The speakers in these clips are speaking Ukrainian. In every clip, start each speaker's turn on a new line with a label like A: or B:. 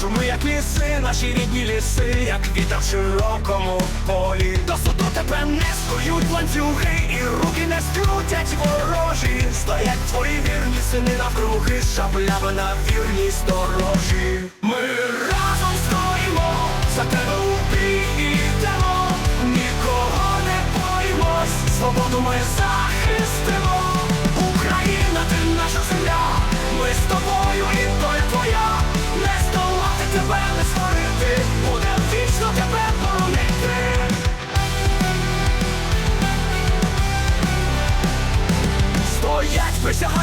A: Шуми, як ліси, наші рідні ліси, як вітер в широкому полі. До суду тебе не скують ланцюги, і руки не скрутять ворожі. Стоять твої вірні сини навкруги, шаблями на вірній сторожі. Ми разом стоїмо, за тебе у бій ідемо, нікого не боїмось, свободу ми захистимо.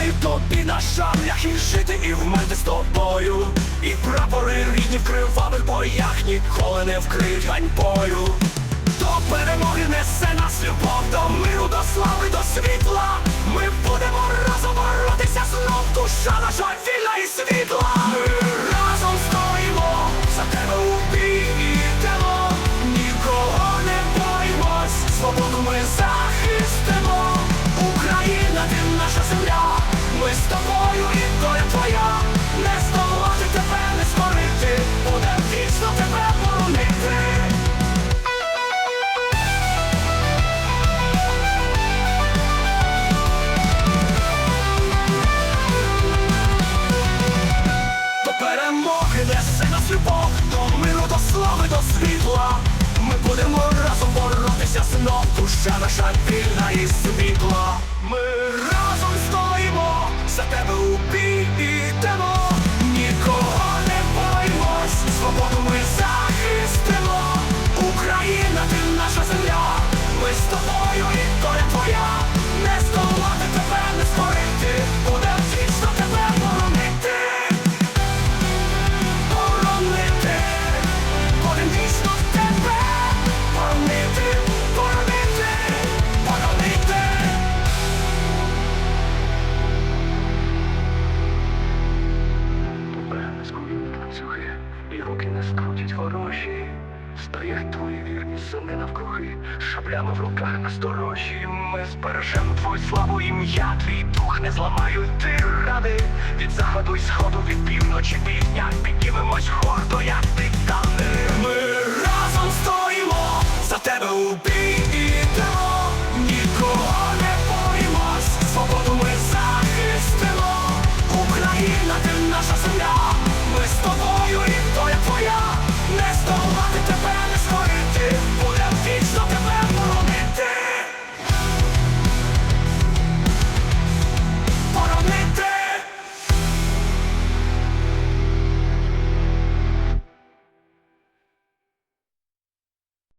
A: Присягають тобі на шаблях і жити і вмерти з тобою. І прапори рідні в кривавих боях ніколи не вкриють ганьбою. До перемоги несе нас любов, до миру, до слави, до світла. Ми будемо разом боротися знов, душа наша вільна і світла. З тобою і доля твоя, не здолати тебе, не скорити, буде вічно тебе боронити. До перемоги несе нас любов, до миру, до слави, до світла. Ми будемо разом боротися знов, душа наша вільна працює, і руки не скрутять хороші. Стоять твої вірні сини навкруги, шаблями в руках насторожі. Ми збережемо твою славу ім'я, твій дух не зламають ти ради. Від заходу і сходу, від півночі до піднімемось хордо, як ти дани, Ми разом стоїмо за тебе у бій.